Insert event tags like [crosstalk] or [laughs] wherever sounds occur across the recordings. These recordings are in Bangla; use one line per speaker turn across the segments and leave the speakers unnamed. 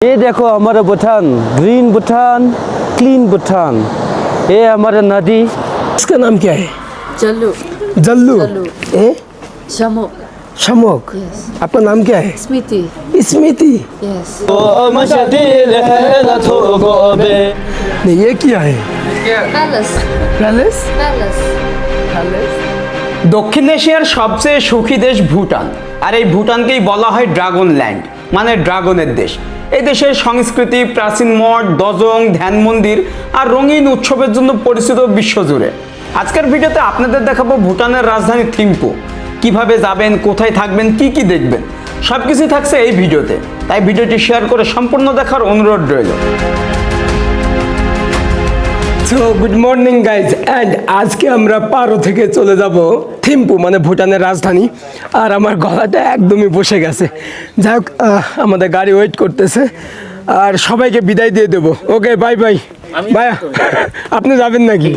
ये देखो हमारा भूटान ग्रीन भूटान क्लीन भूटान ये हमारा नदी
इसका नाम क्या है
जल्लू
जल्लू
जल्लू।
ए
शमो
शमोक
यस
आपका नाम क्या है
स्मृति
स्मृति
यस
नहीं ये क्या है
पैलेस
पैलेस
पैलेस
দক্ষিণ এশিয়ার সবচেয়ে সুখী দেশ ভুটান আর এই ভুটানকেই বলা হয় ড্রাগন ল্যান্ড মানে ড্রাগনের দেশ। এই দেশের সংস্কৃতি, প্রাচীন মঠ, দজং, ধ্যান মন্দির আর রঙিন উৎসবের জন্য পরিচিত বিশ্বজুড়ে। আজকের ভিডিওতে আপনাদের দেখাবো ভুটানের রাজধানী থিম্পু। কীভাবে যাবেন, কোথায় থাকবেন, কি কি দেখবেন সব কিছুই থাকছে এই ভিডিওতে। তাই ভিডিওটি শেয়ার করে সম্পূর্ণ দেখার অনুরোধ রইল।
So good morning guys and আজকে আমরা পারো থেকে চলে যাব থিম্পু মানে ভুটানের রাজধানী। আর আমার গলাটা একদমই বসে গেছে। যাই হোক আমাদের গাড়ি ওয়েট করতেছে। আর সবাইকে বিদায় দিয়ে দেবো। ওকে বাই বাই ভাইয়া আপনি যাবেন নাকি.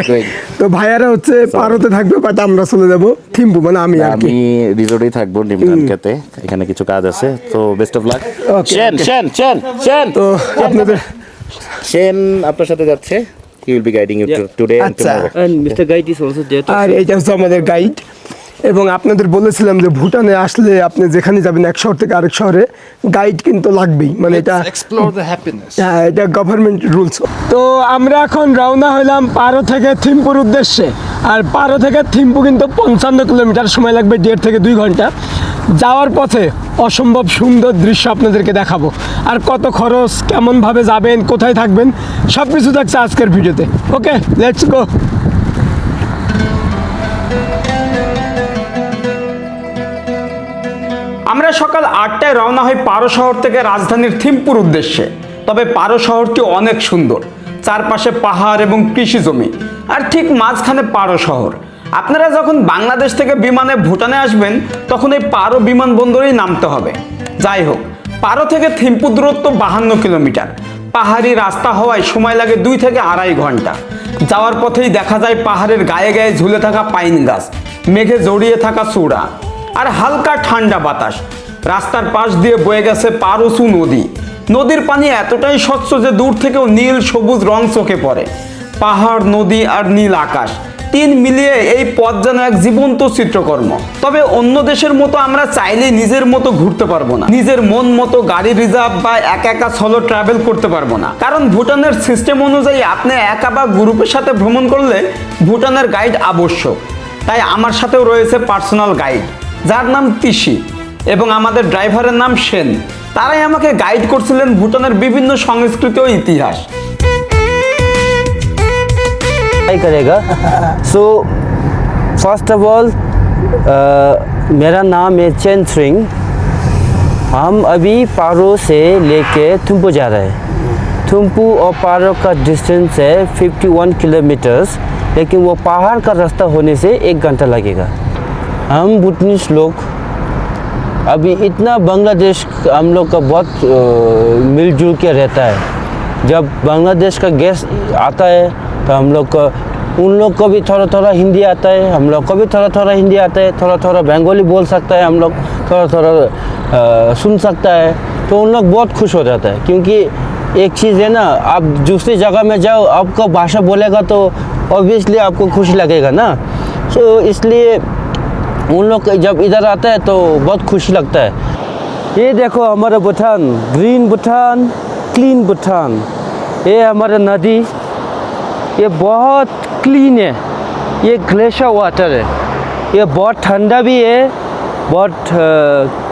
[laughs] তো ভাইয়ারা হচ্ছে পারোতে থাকবে বাট আমরা চলে যাব থিম্পু মানে আমি আর কি।
আমি রিসোর্টেই থাকব নিমরানকাতে এখানে কিছু কাজ আছে তো বেস্ট অফ লাক
okay.
শেন শেন শেন
তো আপনাদের
সেন আপনার সাথে যাচ্ছে। He will be guiding you today and
আচ্ছা।
Tomorrow
and Mr. Guide is also there.
আর এটা হচ্ছে আমাদের গাইড এবং আপনাদের বলেছিলাম যে ভুটানে আসলে আপনি যেখানে যাবেন এক শহর থেকে আরেক শহরে গাইড কিন্তু লাগবেই। মানে এটা. হ্যাঁ এটা গভর্নমেন্ট রুলস তো আমরা এখন রওনা হলাম পারো থেকে থিম্পুর উদ্দেশ্যে। আর পারো থেকে থিম্পু কিন্তু পঞ্চান্ন কিলোমিটার সময় লাগবে দেড় থেকে দুই ঘণ্টা। যাওয়ার পথে অসম্ভব সুন্দর দৃশ্য আপনাদেরকে দেখাবো। আর কত খরচ কেমনভাবে যাবেন কোথায় থাকবেন সব কিছু থাকছে আজকের ভিডিওতে। ওকে লেটস গো
আমরা সকাল আটটায় রওনা হই পারো শহর থেকে রাজধানীর থিম্পুর উদ্দেশ্যে। তবে পারো শহরটি অনেক সুন্দর। চারপাশে পাহাড় এবং কৃষি জমি। আর ঠিক মাঝখানে পারো শহর। আপনারা যখন বাংলাদেশ থেকে বিমানে ভুটানে আসবেন, তখন এই পারো বিমানবন্দরেই নামতে হবে। যাই হোক, পারো থেকে থিম্পু দূরত্ব বাহান্ন কিলোমিটার। পাহাড়ি রাস্তা হওয়ায় সময় লাগে দুই থেকে আড়াই ঘণ্টা। যাওয়ার পথেই দেখা যায় পাহাড়ের গায়ে গায়ে ঝুলে থাকা পাইন গাছ, মেঘে জড়িয়ে থাকা চূড়া। আর হালকা ঠান্ডা বাতাস। রাস্তার পাশ দিয়ে বয়ে গেছে পারসু নদী। নদীর পানি এতটাই স্বচ্ছ যে দূর থেকেও নীল, সবুজ রং চোখে পড়ে। পাহাড়, নদী আর নীল আকাশ, তিন মিলিয়ে এই পথ যেন এক জীবন্ত চিত্রকর্ম। তবে অন্য দেশের মতো আমরা চাইলে নিজের মতো ঘুরতে পারব না। নিজের মন মতো গাড়ি রিজার্ভ বা একা একা সলো ট্রাভেল করতে পারব না। কারণ ভুটানের সিস্টেম অনুযায়ী আপনি একা বা গ্রুপের সাথে ভ্রমণ করলে ভুটানের গাইড আবশ্যক। তাই আমার সাথেও রয়েছে পার্সোনাল গাইড যার নাম তিসি এবং আমাদের ড্রাইভারের নাম সেন তারাই আমাকে গাইড করছিলেন ভুটানের বিভিন্ন সংস্কৃতি ও ইতিহাস
ट्राई करेगा सो फर्स्ट ऑफ ऑल मेरा नाम है चैन सिंह हम अभी पारो से लेके थुम्पू जा रहे हैं थुम्पू और पारो का डिस्टेंस है 51 किलोमीटर्स लेकिन वो पहाड़ का रास्ता होने से एक घंटा लगेगा हम भूटनीस लोग, अभी इतना बांग्लादेश हम लोग का बहुत मिलजुल के रहता है। जब बांग्लादेश का गैस आता है तो हम लोग का, उन लोग को भी थोड़ा थोड़ा हिंदी आता है, हम लोग को भी थोड़ा थोड़ा हिंदी आता है थोड़ा थोड़ा बंगाली बोल सकता है हम लोग थोड़ा थोड़ा सुन सकता है। तो उन लोग बहुत खुश हो जाता है, क्योंकि एक चीज़ है ना, आप दूसरी जगह में जाओ, आपका भाषा बोलेगा तो ऑब्वियसली आपको खुश लगेगा ना। सो इसलिए उन लोग जब इधर आता है तो बहुत खुशी लगता है। ये देखो हमारा भूटान ग्रीन भूटान क्लीन भूटान ये हमारा नदी, ये बहुत क्लीन है। ये ग्लेशियर वाटर है। ये बहुत ठंडा भी है, बहुत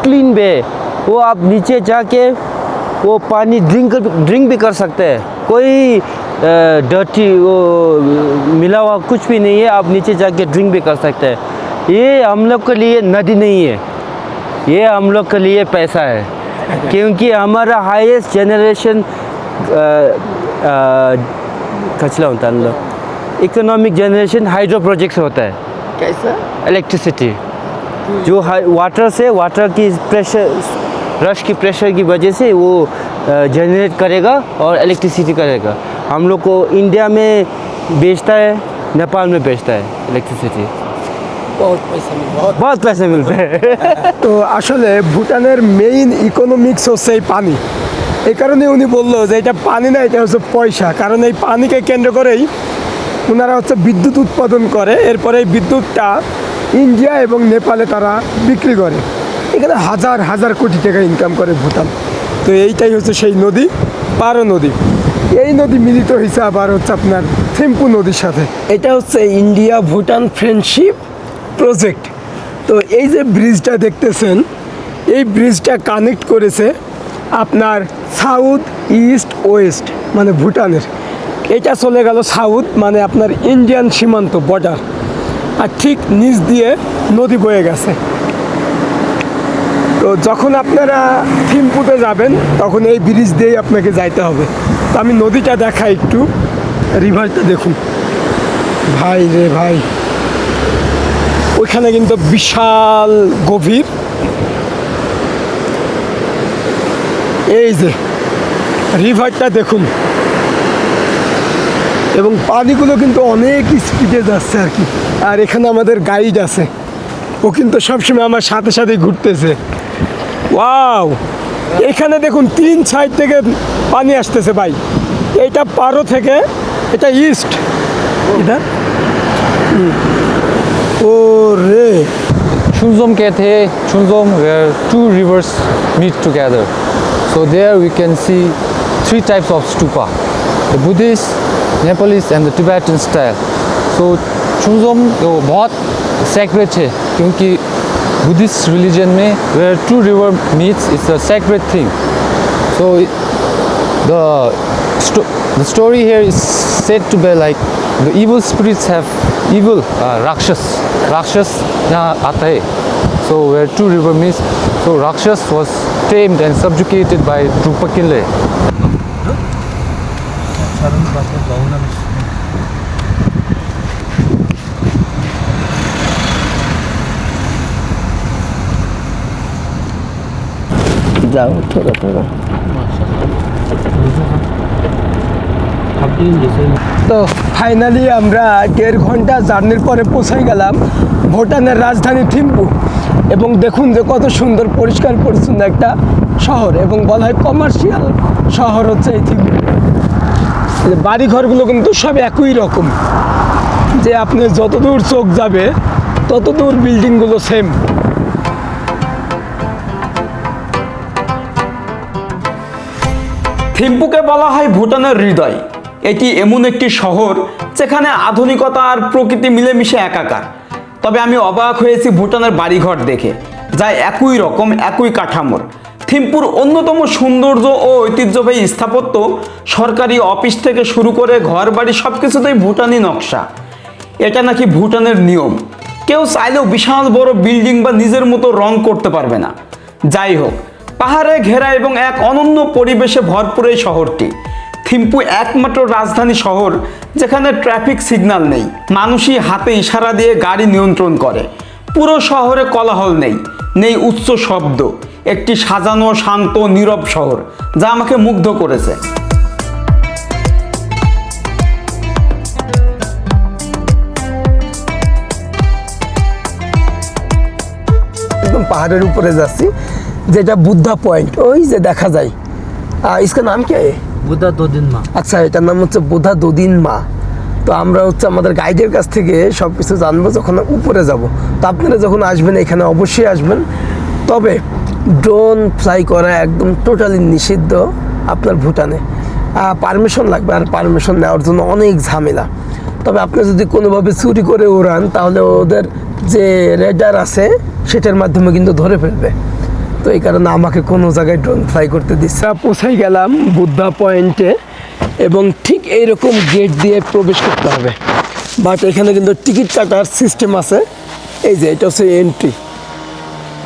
क्लीन भी है। वो आप नीचे जाके वो पानी ड्रिंक ड्रिंक भी कर सकते हैं। कोई डर्टी वो मिला हुआ कुछ भी नहीं है, आप नीचे जाके ड्रिंक भी कर सकते हैं। ये हम लोग के लिए नदी नहीं है। ये हम लोग के लिए पैसा है। क्योंकि हमारा हाईएस्ट जनरेशन कचला होता है लोग? इकोनॉमिक जनरेशन हाइड्रो प्रोजेक्ट होता है।
कैसा?
इलेक्ट्रिसिटी जो वाटर से वाटर की प्रेशर रश की प्रेशर की वजह से वो जनरेट करेगा और इलेक्ट्रिसिटी करेगा। हम लोग को इंडिया में बेचता है नेपाल में बेचता है इलेक्ट्रिसिटी বহুত পয়সা মিলবে। [laughs]
তো আসলে ভুটানের মেইন ইকোনমিক্স হচ্ছে এই পানি। এই কারণে উনি বলল যে এটা পানি না এটা হচ্ছে পয়সা। কারণ এই পানিকে কেন্দ্র করেই ওনারা হচ্ছে বিদ্যুৎ উৎপাদন করে। এরপরে এই বিদ্যুৎটা ইন্ডিয়া এবং নেপালে তারা বিক্রি করে। এখানে হাজার হাজার কোটি টাকা ইনকাম করে ভুটান। তো এইটাই হচ্ছে সেই নদী পারো নদী। এই নদী মিলিত হয়েছে আবার হচ্ছে আপনার থিম্পু নদীর সাথে। এটা হচ্ছে ইন্ডিয়া ভুটান ফ্রেন্ডশিপ প্রজেক্ট তো এই যে ব্রিজটা দেখতেছেন, এই ব্রিজটা কানেক্ট করেছে আপনার সাউথ ইস্ট ওয়েস্ট মানে ভুটানের। এটা চলে গেল সাউথ মানে আপনার ইন্ডিয়ান সীমান্ত বর্ডার আর ঠিক নিচ দিয়ে নদী বয়ে গেছে। তো যখন আপনারা থিম্পুতে যাবেন, তখন এই ব্রিজ দিয়েই আপনাকে যাইতে হবে। তো আমি নদীটা দেখাই একটু রিভারটা দেখুন। ভাই রে ভাই। ওইখানে কিন্তু বিশাল গভীর। এই যে রিভারটা দেখুন। এবং পানিগুলো কিন্তু অনেক স্পিডে যাচ্ছে আর কি। আর এখানে আমাদের গাইড আছে। ও কিন্তু সবসময় আমার সাথে সাথে ঘুরতেছে। ওয়াও! এখানে দেখুন, তিন সাইড থেকে পানি আসতেছে ভাই। এটা পারো থেকে, এটা ইস্ট এটা? ও রে
Chunzom Kethe, Chunzom, where two rivers meet together. So there we can see three types of stupa, the Buddhist, Nepalese and the Tibetan style. So Chunzom वो बहुत sacred है क्योंकि Buddhist religion में where two river meets it's a sacred thing. So it, the sto- the story here is said to be like the evil spirits have evil uh, Rakshas. Rakshas aata hai. So where two river meets, so Rakshas was tamed and subjugated by Drupakile.
जाओ
थोड़ा ফাইনালি আমরা দেড় ঘণ্টা জার্নির পরে পৌঁছে গেলাম ভুটানের রাজধানী থিম্পু। এবং দেখুন যে কত সুন্দর, পরিষ্কার, পরিচ্ছন্ন একটা শহর এবং বলা হয় কমার্শিয়াল শহর হচ্ছে এই থিম্পু। বাড়িঘরগুলো কিন্তু সব একই রকম, যে আপনি যত দূর চোখ যাবে তত দূর বিল্ডিংগুলো সেম
থিম্পুকে বলা হয় ভুটানের হৃদয়। এটি এমন একটি শহর যেখানে আধুনিকতা আর প্রকৃতি মিলেমিশে একাকার। তবে আমি অবাক হয়েছি ভুটানের বাড়িঘর দেখে, যা একই রকম, একই কাঠামোর। থিম্পুর অন্যতম সৌন্দর্য ও ঐতিহ্যবাহী স্থাপত্য, সরকারি অফিস থেকে শুরু করে ঘর বাড়ি সব কিছুতেই ভুটানি নকশা। এটা নাকি ভুটানের নিয়ম? কেউ চাইলেও বিশাল বড় বিল্ডিং বা নিজের মতো রং করতে পারবে না। যাই হোক, পাহাড়ে ঘেরা এবং এক অনন্য পরিবেশে ভরপুর এই শহরটি। থিম্পু একমাত্র রাজধানী শহর যেখানে ট্রাফিক সিগন্যাল নেই মানুষই হাতে ইশারা দিয়ে গাড়ি নিয়ন্ত্রণ করে পুরো শহরে কোলাহল নেই নেই উচ্চ শব্দ একটি সাজানো শান্ত নীরব শহর যা আমাকে মুগ্ধ করেছে
একদম পাহাড়ের উপরে যাচ্ছি যেটা বুদ্ধা পয়েন্ট ওই যে দেখা যায় আহ, इसका নাম কে
বুদ্ধা দুদিন মা।
আচ্ছা এটার নাম হচ্ছে বোধা দুদিন মা। তো আমরা হচ্ছে আমাদের গাইডের কাছ থেকে সব কিছু জানব যখন উপরে যাব। তো আপনারা যখন আসবেন, এখানে অবশ্যই আসবেন। তবে ড্রোন ফ্লাই করা একদম টোটালি নিষিদ্ধ আপনার ভুটানে। পারমিশন লাগবে আর পারমিশন নেওয়ার জন্য অনেক ঝামেলা। তবে আপনি যদি কোনোভাবে চুরি করে উড়ান, তাহলে ওদের যে রেডার আছে, সেটার মাধ্যমে কিন্তু ধরে ফেলবে। তো এই কারণে আমাকে কোনো জায়গায় ড্রোন ফ্লাই করতে দিচ্ছে পৌঁছাই গেলাম বুদ্ধা পয়েন্টে এবং ঠিক এইরকম গেট দিয়ে প্রবেশ করতে হবে। বাট এখানে কিন্তু টিকিট কাটার সিস্টেম আছে। এই যে এটা হচ্ছে এন্ট্রি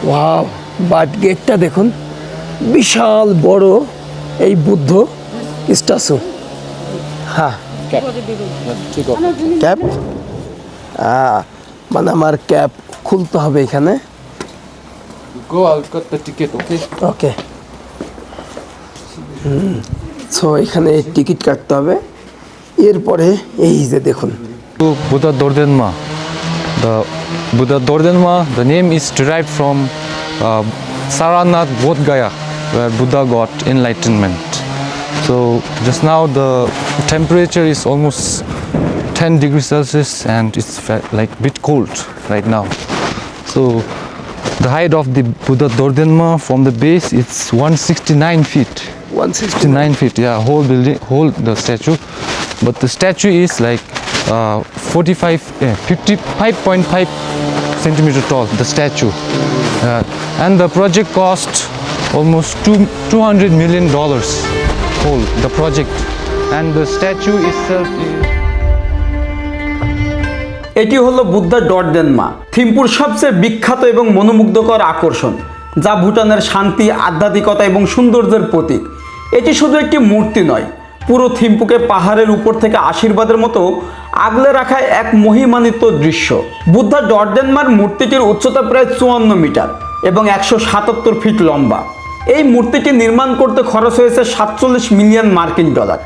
ওয়াও বাট গেটটা দেখুন বিশাল বড় এই বুদ্ধ স্ট্যাচু হ্যাঁ ক্যাপ মানে আমার ক্যাপ খুলতে হবে এখানে।
Go I'll cut the ticket okay
okay so এখানে টিকিট কাটতে হবে এরপরে এই যে দেখুন
Buddha Dordenma the Buddha Dordenma the name is derived from uh, Saranath Bodh Gaya where Buddha got enlightenment So just now the temperature is almost 10 degrees Celsius and it's fe- like bit cold right now. So the height of the Buddha Dordenma from the base it's 169 feet. 169 feet, yeah, whole building, whole the statue. But the statue is like uh, 45, eh, 55.5 centimeter tall, the statue. Uh, and the project cost almost two, 200 million dollars whole, the project. And the statue itself is
এটি হলো বুদ্ধা ডরডেনমা, থিম্পুর সবচেয়ে বিখ্যাত এবং মনোমুগ্ধকর আকর্ষণ, যা ভুটানের শান্তি, আধ্যাত্মিকতা এবং সৌন্দর্যের প্রতীক। এটি শুধু একটি মূর্তি নয়, পুরো থিম্পুকে পাহাড়ের উপর থেকে আশীর্বাদের মতো আগলে রাখা এক মহিমান্বিত দৃশ্য। বুদ্ধা ডরডেনমার মূর্তিটির উচ্চতা প্রায় চুয়ান্ন মিটার এবং একশো সাতাত্তর ফিট লম্বা। এই মূর্তিটি নির্মাণ করতে খরচ হয়েছে সাতচল্লিশ মিলিয়ন মার্কিন ডলার।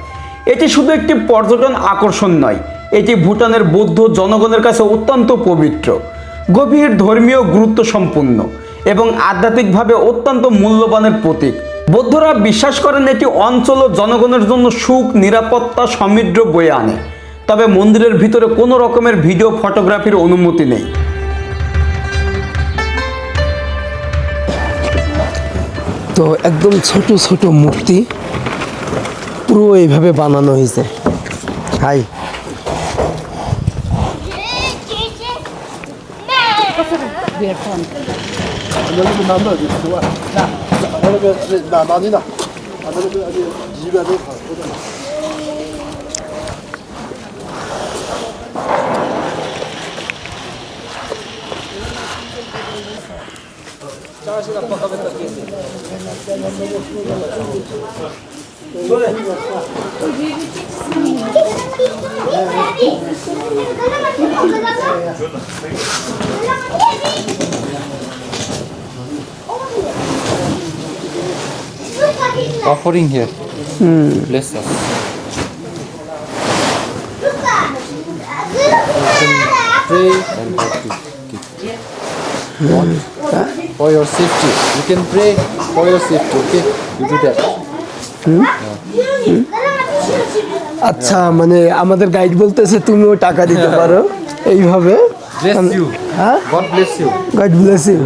এটি শুধু একটি পর্যটন আকর্ষণ নয় এটি ভুটানের বৌদ্ধ জনগণের কাছে অত্যন্ত পবিত্র, গভীর ধর্মীয় গুরুত্ব সম্পন্ন এবং আধ্যাত্মিকভাবে অত্যন্ত মূল্যবানের প্রতীক। বৌদ্ধরা বিশ্বাস করেন এটি অঞ্চল ও জনগণের জন্য সুখ, নিরাপত্তা, সমৃদ্ধ বয়ে আনে। তবে মন্দিরের ভিতরে কোনো রকমের ভিডিও ফটোগ্রাফির অনুমতি নেই।
তো একদম ছোট ছোট মূর্তি পুরো এইভাবে বানানো হয়েছে। Hi.
边放。那那个男的，那那个男的呢？啊，那个这这这里边的放着呢。对。
Offering here. Bless us. Pray and God give. give. What? For your safety. You can pray for your safety, okay? You do that. Hmm? Yeah. Hmm?
আচ্ছা মানে আমাদের গাইড বলতেছে তুমিও টাকা দিতে পারো এইভাবে
Bless you. God bless you.
God bless you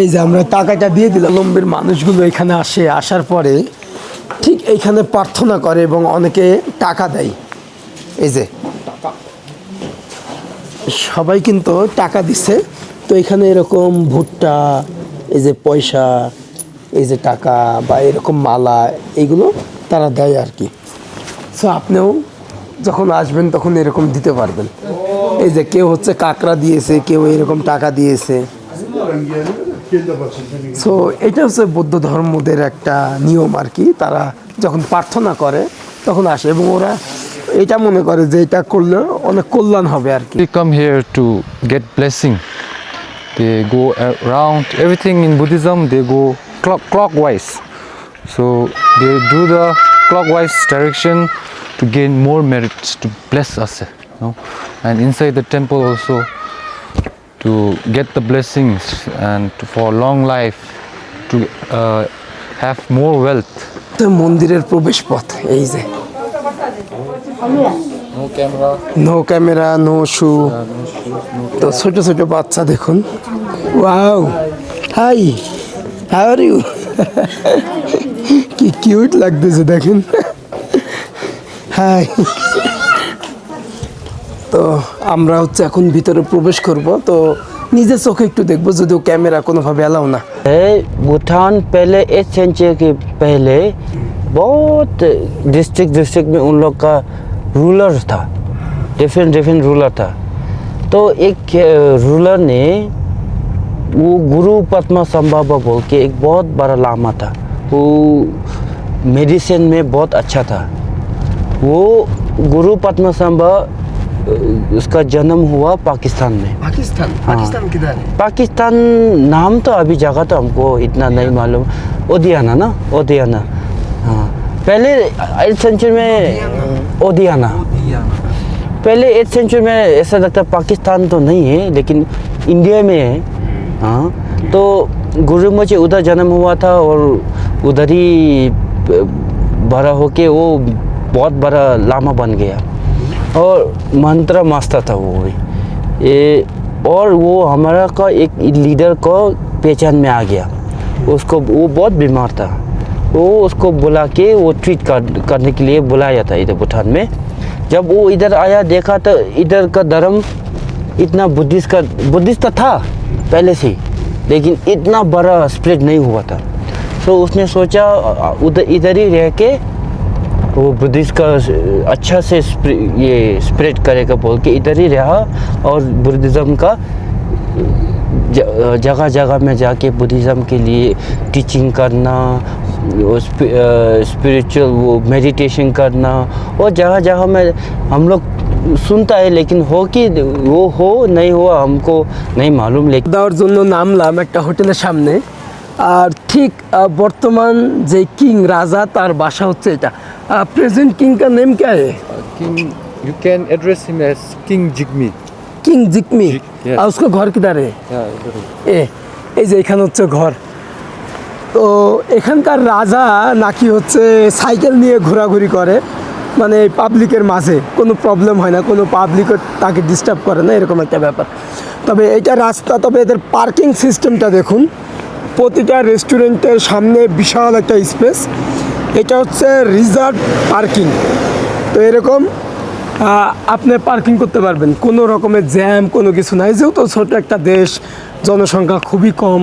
এই যে আমরা টাকাটা দিয়ে দিলাম লম্বের মানুষগুলো এখানে আসে আসার পরে ঠিক এইখানে প্রার্থনা করে এবং অনেকে টাকা দেয়। এই যে সবাই কিন্তু টাকা দিছে। তো এখানে এরকম ভুট্টা এই যে পয়সা এই যে টাকা বা এরকম মালা এইগুলো তারা দেয় আর কি। সো আপনিও যখন আসবেন তখন এরকম দিতে পারবেন। এই যে কেউ হচ্ছে কাকরা দিয়েছে, কেউ এরকম টাকা দিয়েছে। সো এটা হচ্ছে বৌদ্ধ ধর্মদের একটা নিয়ম আর কি। তারা যখন প্রার্থনা করে, তখন আসে এবং ওরা এটা মনে করে যে এটা করলে অনেক কল্যাণ হবে আর কি।
Come here to get blessing they go round everything in Buddhism they go clock clockwise so they do the clockwise direction to gain more merits to bless আছে know? And inside the temple also to get the blessings and for long life to uh, have more wealth.
মন্দিরের প্রবেশ পথ এই যে
No
no camera no shoe তো ছোট ছোট বাচ্চা দেখুন wow hi how are you কি কিউট লাগতেছে দেখেন হাই তো আমরা হচ্ছে এখন ভিতরে প্রবেশ করব তো নিজের চোখে একটু দেখবো যদিও ক্যামেরা কোনোভাবে অ্যালাউ না
है भूटान पहले एट सेंचुरी के पहले बहुत डिस्ट्रिक्ट डिस्ट्रिक्ट में उन लोग का रूलर था डिफरेंट डिफरेंट रूलर था तो एक रूलर ने वो गुरु पद्मा संभावा बोल के एक बहुत बड़ा लामा था वो मेडिसिन में बहुत अच्छा था वो गुरु पद्मा संभा उसका जन्म हुआ पाकिस्तान में।
पाकिस्तान?
हाँ।
पाकिस्तान किधर है?
पाकिस्तान नाम तो अभी जगह तो हमको इतना नहीं मालूम। ओदियाना ना? ओदियाना हाँ। पहले एट सेंचुरी में ओदियाना पहले एट सेंचुरी में ऐसा लगता पाकिस्तान तो नहीं है लेकिन इंडिया में है। हाँ। तो गुरु मुझे उधर जन्म हुआ था और उधर ही बड़ा होके वो बहुत बड़ा लामा बन गया। और मंत्र मास्टर था वो भी। ये और वो हमारा का एक लीडर को पहचान में आ गया। उसको वो बहुत बीमार था। वो उसको बुला के वो ट्रीट कर, करने के लिए बुलाया था इधर भूटान में। जब वो इधर आया देखा तो इधर का धर्म इतना बुद्धिस्ट का बुद्धिस्ट तो था पहले से लेकिन इतना बड़ा स्प्रेड नहीं हुआ था। तो उसने सोचा उधर इधर ही रह के वो बुद्धिस्ट का अच्छा से स्प्रे- ये स्प्रेड करेगा बोल के इधर ही रहा और बुद्धिज़्म का ज- जगह जगह में जाके बुद्धिज़्म के लिए टीचिंग करना स्पिरिचुअल वो मेडिटेशन करना और जगह जगह में हम लोग सुनता है लेकिन हो कि वो हो नहीं हुआ हमको नहीं मालूम लेकिन
দেওয়ার জন্য নামলাম একটা হোটেলের সামনে আর ঠিক আহ, বর্তমান যে কিং রাজা তার বাসা হচ্ছে এটা প্রেজেন্ট কিং কা নেম কে है
King, you can address him as King Jigme.
King Jigme
yes.
আর उसको घर किधर है
Yeah,
এ এই যে এখানে হচ্ছে ঘর তো এখানকার রাজা নাকি হচ্ছে সাইকেল নিয়ে ঘোরাঘুরি করে মানে পাবলিকের মাঝে কোনো প্রবলেম হয় না কোনো পাবলিকও তাকে ডিস্টার্ব করে না এরকম একটা ব্যাপার তবে এটা রাস্তা তবে এদের পার্কিং সিস্টেমটা দেখুন প্রতিটা রেস্টুরেন্টের সামনে বিশাল একটা স্পেস এটা হচ্ছে রিজার্ভ পার্কিং। তো এরকম আপনি পার্কিং করতে পারবেন। কোনো রকমের জ্যাম, কোনো কিছু নাই। যেহেতু ছোট একটা দেশ, জনসংখ্যা খুবই কম।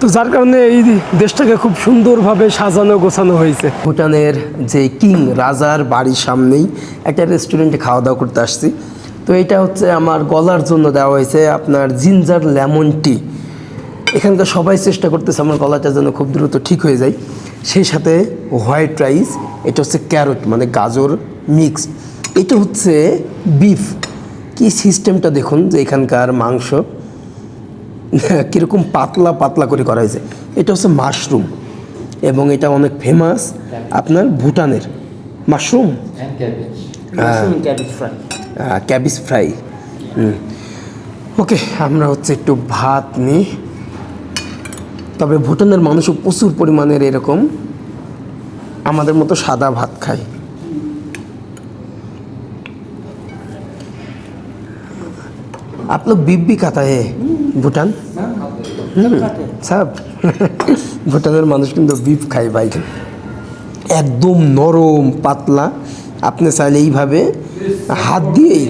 তো যার কারণে এই দেশটাকে খুব সুন্দরভাবে সাজানো, গোছানো হয়েছে। ভুটানের যে কিং রাজার বাড়ির সামনেই একটা রেস্টুরেন্টে খাওয়া দাওয়া করতে আসছি। তো এটা হচ্ছে আমার গলার জন্য দেওয়া হয়েছে আপনার জিঞ্জার লেমন টি এখানকার সবাই চেষ্টা করতেছে আমার গলাটা যেন খুব দ্রুত ঠিক হয়ে যায়। সেই সাথে হোয়াইট রাইস এটা হচ্ছে ক্যারট মানে গাজর মিক্স। এটা হচ্ছে বিফ। কি সিস্টেমটা দেখুন যে এখানকার মাংস কীরকম পাতলা পাতলা করে করা হয়েছে। এটা হচ্ছে মাশরুম এবং এটা অনেক ফেমাস আপনার ভুটানের। মাশরুম. ক্যাবিস ফ্রাই ওকে আমরা হচ্ছে একটু ভাত নিই। তবে ভুটানের মানুষও প্রচুর পরিমাণের এরকম আমাদের মতো সাদা ভাত খায় आप लोग बीफ भी खाता है भूटान সব ভুটানের মানুষ কিন্তু বিফ খায় ভাই একদম নরম পাতলা আপনি চাইলে এইভাবে হাত দিয়েই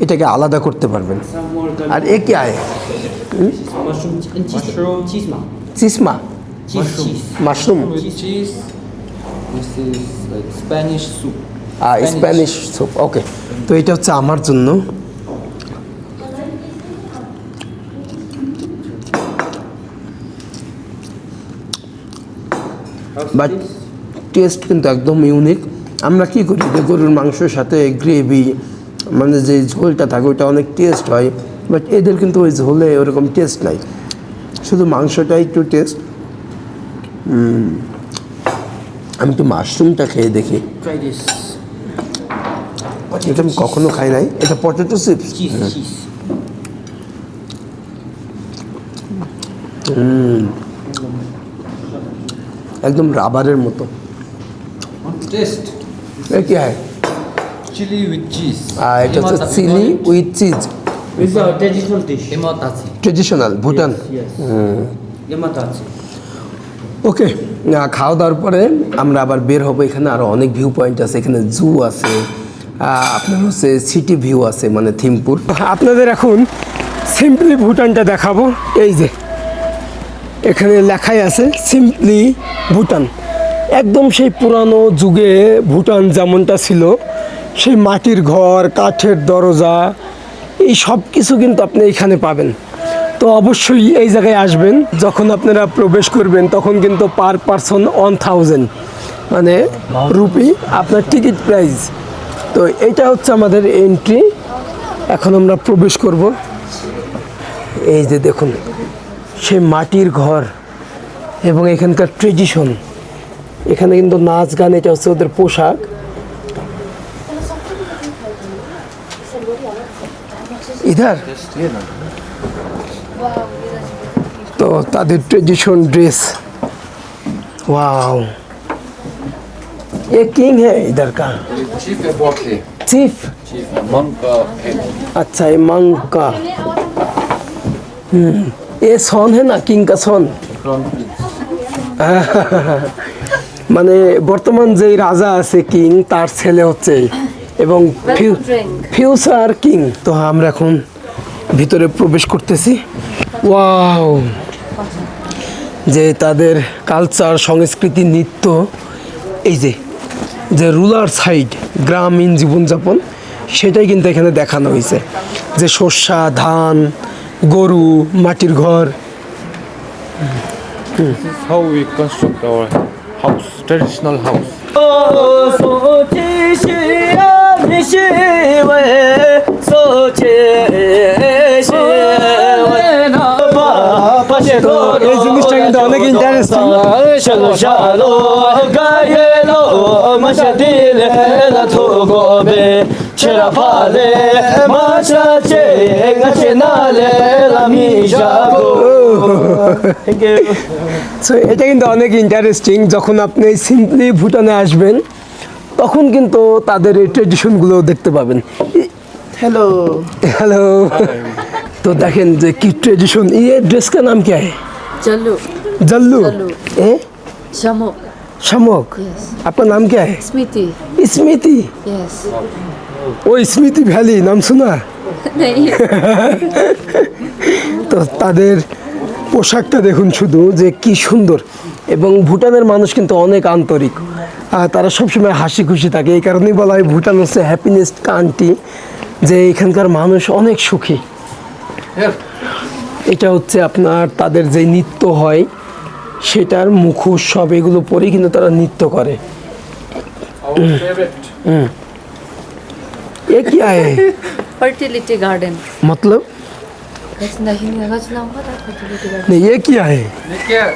এটাকে আলাদা করতে পারবেন আর এ কে আয় চিসমা mushroom
With cheese, this is like Spanish soup.
Ah, Spanish soup okay তো এটা হচ্ছে আমার জন্য। বাট টেস্ট কিন্তু একদম ইউনিক আমরা কি করি? যে গরুর মাংসের সাথে গ্রেভি মানে যে ঝোলটা থাকে ওইটা অনেক টেস্ট হয়। বাট এদের কিন্তু ওই ঝোলে ওরকম টেস্ট নাই। শুধু মাংসটাই একটু টেস্ট আমি একটু মাশরুমটা খেয়ে দেখি। এটা আমি কখনো খাই নাই। এটা পটেটো চিপস একদম রাবারের মতো. এ কি হয়?
Chili with cheese.
আর এটা হচ্ছে chilli with cheese
It's a traditional dish.
Ematachi.
Traditional Bhutan
okay খাওয়া দাওয়ার পরে আমরা আবার বের হব এখানে আরও অনেক ভিউ পয়েন্ট আছে এখানে জু আছে আপনার হচ্ছে সিটি ভিউ আছে মানে থিমপুর। আপনাদের এখন সিম্পলি ভুটানটা দেখাবো এই যে এখানে লেখাই আছে সিম্পলি ভুটান। একদম সেই পুরানো যুগে ভুটান যেমনটা ছিল সেই মাটির ঘর কাঠের দরজা এই সব কিছু কিন্তু আপনি এখানে পাবেন। তো অবশ্যই এই জায়গায় আসবেন। যখন আপনারা প্রবেশ করবেন, তখন কিন্তু পার পারসন ওয়ান থাউজেন্ড মানে রুপি আপনার টিকিট প্রাইস তো এটা হচ্ছে আমাদের এন্ট্রি এখন আমরা প্রবেশ করব। এই যে দেখুন, সে মাটির ঘর এবং এখানকার ট্রেডিশন এখানে কিন্তু নাচ গান, এটা হচ্ছে ওদের পোশাক। ইধার? তো তাদের ট্রেডিশন ড্রেস ওয়াও ये किंग है इधर का
Chief Eboke,
chief
Chief Monka head.
अच्छा ये मंग का हम्म, ये सन है ना किंग का सन
Crown Prince. [laughs]
মানে বর্তমান যেই রাজা আছে কিং তার ছেলে হচ্ছে এই। এবং ফিউ-
drink.
ফিউচার কিং তো আমরা এখন ভিতরে প্রবেশ করতেছি ওয়াও। যে তাদের কালচার সংস্কৃতি নৃত্য এই যে যে রুলার সাইড গ্রামীণ জীবনযাপন সেটাই কিন্তু এখানে দেখানো হয়েছে। যে শস্যা ধান গরু মাটির ঘর।
This is how we construct our house, traditional house.
এই জিনিসটা কিন্তু অনেক ইন্টারেস্টিং সো এটা কিন্তু অনেক ইন্টারেস্টিং যখন আপনি সিম্পলি ভুটানে আসবেন তখন কিন্তু তাদের এই ট্রেডিশনগুলো দেখতে পাবেন। হ্যালো হ্যালো তো দেখেন যে কি ट्रेडिशन ये ड्रेस का नाम क्या है
चलो
जल्लू
जल्लू।
ए
शमो
शमोक
यस
आपका नाम क्या है
स्मृति
स्मृति
यस
ও স্মৃতি ভ্যালি নাম শোনা
नहीं
তো তাদের পোশাকটা দেখুন শুধু যে কি সুন্দর এবং ভুটানের মানুষ কিন্তু অনেক আন্তরিক আর তারা সবসময় হাসি খুশি থাকে এই কারণেই বলা হয় ভুটান হচ্ছে হ্যাপিনেস কান্ট্রি যে এখানকার মানুষ অনেক সুখী
Here.
এটা হচ্ছে আপনার তাদের যে নৃত্য হয় সেটার মুখোশ সব এগুলো পরেই কিন্তু তারা নৃত্য করে
Our favorite.
এ কি আয়
फर्टिलिटी गार्डन
मतलब
नहीं लगा चलाऊंगा था फर्टिलिटी गार्डन
नहीं ये क्या है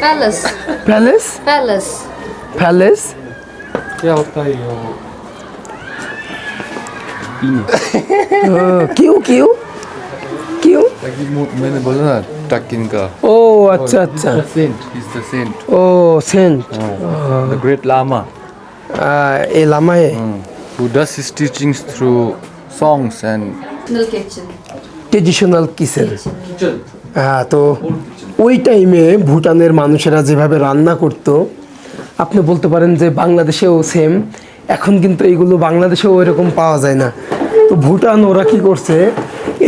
पैलेस
पैलेस
पैलेस
पैलेस
क्या होता है ये?
क्यों क्यों क्यों
Like mo- मैंने बोला ना टकिन का
ओ अच्छा अच्छा
the saint he's the saint
oh saint
the great lama
a lama है
who does his teachings through songs and
kitchen
traditional kitchen হ্যাঁ তো ওই টাইমে ভুটানের মানুষেরা যেভাবে রান্না করতো আপনি বলতে পারেন যে বাংলাদেশেও সেম এখন কিন্তু এইগুলো বাংলাদেশেও এরকম পাওয়া যায় না তো ভুটান ওরা কি করছে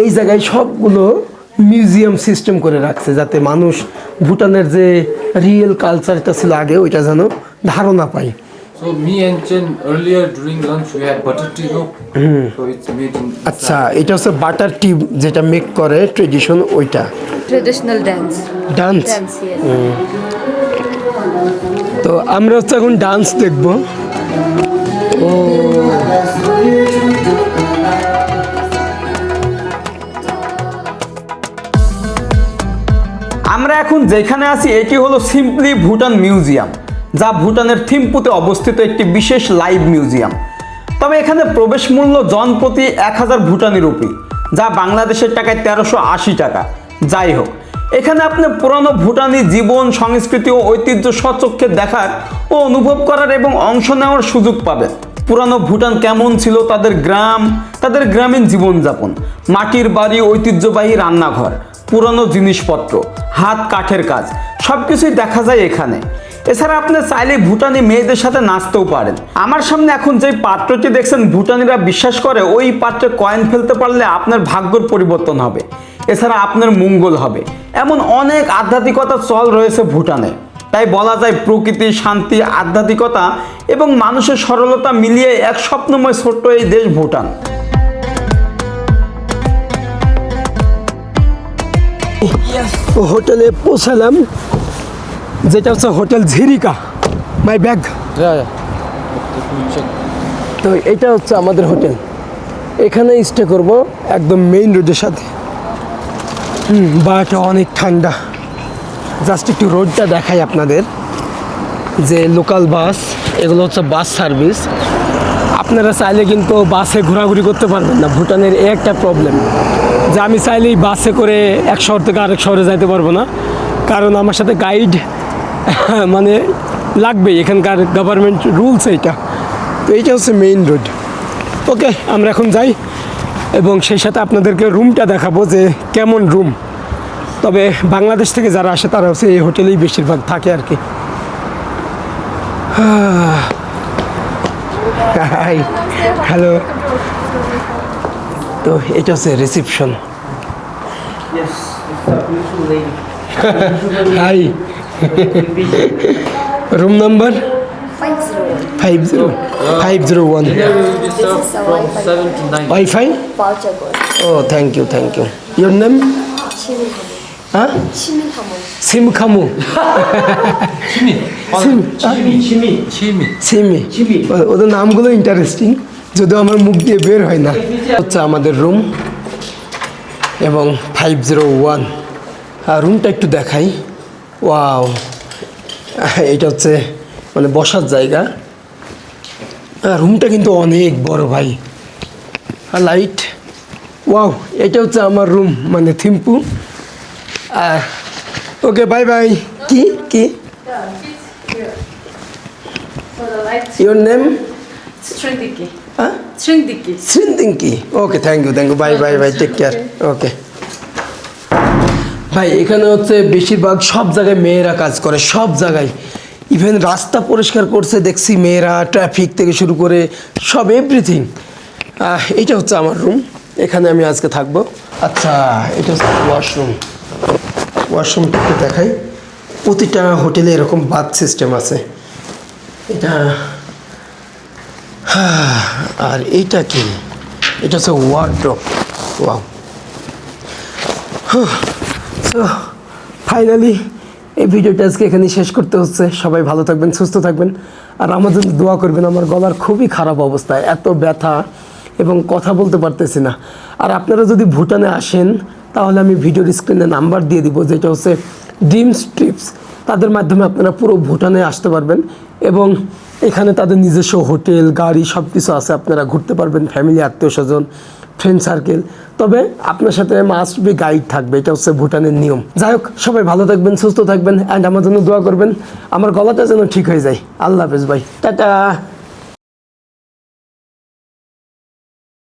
এই জায়গায় সবগুলো মিউজিয়াম সিস্টেম করে রাখছে যাতে মানুষ ভুটানের যে রিয়েল কালচারটা ছিল আগে ওইটা যেন ধারণা পায়। আচ্ছা এটা হচ্ছে বাটার টি যেটা মেক করে ট্রেডিশন ওইটা। ডান্স
ডান্স
তো আমরা হচ্ছে এখন ডান্স দেখব।
এখন যেখানে আছি, এটি হলো সিম্পলি ভুটান মিউজিয়াম যা ভুটানের থিম্পুতে অবস্থিত একটি বিশেষ লাইভ মিউজিয়াম তবে এখানে প্রবেশ মূল্য জনপ্রতি এক হাজার ভুটানি রুপি, যা বাংলাদেশের টাকায় তেরোশো আশি টাকা। যাই হোক, এখানে আপনি পুরানো ভুটানি জীবন, সংস্কৃতি ও ঐতিহ্য স্বচক্ষে দেখার ও অনুভব করার এবং অংশ নেওয়ার সুযোগ পাবেন। পুরানো ভুটান কেমন ছিল, তাদের গ্রাম, তাদের গ্রামীণ জীবনযাপন, মাটির বাড়ি, ঐতিহ্যবাহী রান্নাঘর পুরানো জিনিসপত্র, হাত কাঠের কাজ সব কিছুই দেখা যায় এখানে। এছাড়া আপনি চাইলে ভুটানি মেয়েদের সাথে নাচতেও পারেন। আমার সামনে এখন যে পাত্রটি দেখছেন, ভুটানিরা বিশ্বাস করে ওই পাত্রে কয়েন ফেলতে পারলে আপনার ভাগ্যর পরিবর্তন হবে। এছাড়া আপনার মঙ্গল হবে। এমন অনেক আধ্যাত্মিকতার চল রয়েছে ভুটানে। তাই বলা যায় প্রকৃতি, শান্তি, আধ্যাত্মিকতা এবং মানুষের সরলতা মিলিয়ে এক স্বপ্নময় ছোট্ট এই দেশ ভুটান।
হোটেলে পৌঁছালাম যেটা হচ্ছে হোটেল ঝিরিকা। মাই ব্যাগ তো এটা হচ্ছে আমাদের হোটেল। এখানে স্টে করব একদম মেইন রোডের সাথে। বাটা অনেক ঠান্ডা। জাস্ট একটু রোডটা দেখাই আপনাদের যে লোকাল বাস এগুলো হচ্ছে বাস সার্ভিস আপনারা চাইলে কিন্তু বাসে ঘোরাঘুরি করতে পারবেন না ভুটানের এ একটা প্রবলেম যে আমি চাইলেই বাসে করে এক শহর থেকে আরেক শহরে যাইতে পারব না। কারণ আমার সাথে গাইড [laughs] মানে লাগবে এখানকার গভর্নমেন্ট রুলস এইটা। তো এইটা হচ্ছে মেইন রোড ওকে আমরা এখন যাই এবং সেই সাথে আপনাদেরকে রুমটা দেখাবো যে কেমন রুম তবে বাংলাদেশ থেকে যারা আসে, তারা হচ্ছে এই হোটেলেই বেশিরভাগ থাকে আর কি। [sighs] হ্যালো তো এটা হচ্ছে reception hi room number five zero five zero
one wifi
O thank you thank you your name হ্যাঁ সিম খামু সিমি ওদের নামগুলো ইন্টারেস্টিং যদিও আমার মুখ দিয়ে বের হয় না। হচ্ছে আমাদের রুম এবং ফাইভ জিরো ওয়ান আর রুমটা একটু দেখাই। ওয়াও এটা হচ্ছে মানে বসার জায়গা। আর রুমটা কিন্তু অনেক বড় ভাই। আর লাইট ওয়াও এটা হচ্ছে আমার রুম মানে থিম্পু। আর ওকে বাই বাই কি? কি? Your
name.
হ্যাঁ
Trindiki.
শ্রিন্দিঙ্কি okay thank you thank you bye bye bye take care okay ভাই এখানে হচ্ছে বেশিরভাগ সব জায়গায় মেয়েরা কাজ করে সব জায়গায়। ইভেন রাস্তা পরিষ্কার করছে দেখছি মেয়েরা ট্রাফিক থেকে শুরু করে সব এভরিথিং এটা হচ্ছে আমার রুম এখানে আমি আজকে থাকব। আচ্ছা এটা হচ্ছে ওয়াশরুম ওয়াশরুমটা একটু দেখাই। প্রতিটা হোটেলে এরকম বাথ সিস্টেম আছে। এটা [sighs] আর এইটা কি? এটা হচ্ছে ওয়ার্ড্রপ ওয়াও ফাইনালি এই ভিডিওটা আজকে এখানে শেষ করতে হচ্ছে। সবাই ভালো থাকবেন, সুস্থ থাকবেন। আর জন্য দোয়া করবেন, আমার গলার খুবই খারাপ অবস্থা, এত ব্যথা এবং কথা বলতে পারতেছি না। আর আপনারা যদি ভুটানে আসেন, তাহলে আমি ভিডিওর স্ক্রিনে নাম্বার দিয়ে দিব, যেটা হচ্ছে ড্রিমস ট্রিপস তাদের মাধ্যমে আপনারা পুরো ভুটানে আসতে পারবেন এবং এখানে তাদের নিজস্ব হোটেল, গাড়ি সব কিছু আছে, আপনারা ঘুরতে পারবেন ফ্যামিলি আত্মীয় স্বজন ফ্রেন্ড সার্কেল তবে আপনার সাথে মাস্ট বি গাইড থাকবে, এটা হচ্ছে ভুটানের নিয়ম। যাই হোক, সবাই ভালো থাকবেন, সুস্থ থাকবেন অ্যান্ড আমার জন্য দোয়া করবেন। আমার গলাটা যেন ঠিক হয়ে যায়। আল্লাহ হাফেজ ভাই। টাটা!